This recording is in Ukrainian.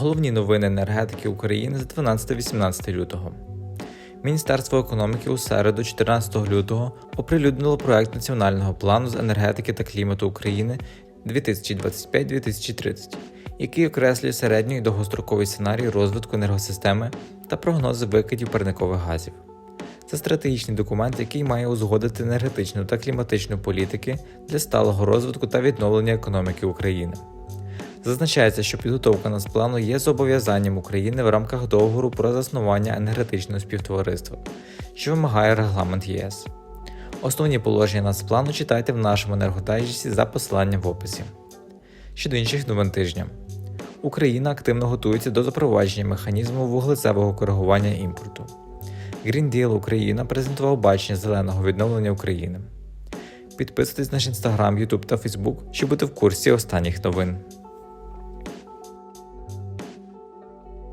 Головні новини енергетики України за 12-18 лютого. Міністерство економіки у середу, 14 лютого, оприлюднило проект Національного плану з енергетики та клімату України 2025-2030, який окреслює середній і довгостроковий сценарій розвитку енергосистеми та прогнози викидів парникових газів. Це стратегічний документ, який має узгодити енергетичну та кліматичну політики для сталого розвитку та відновлення економіки України. Зазначається, що підготовка нацплану є зобов'язанням України в рамках договору про заснування енергетичного співтовариства, що вимагає регламент ЄС. Основні положення нацплану читайте в нашому енергодайджесті за посиланням в описі. Щодо інших новин тижня. Україна активно готується до запровадження механізму вуглецевого коригування імпорту. Green Deal Україна презентував бачення зеленого відновлення України. Підписуйтесь на наш інстаграм, Ютуб та Фейсбук, щоб бути в курсі останніх новин.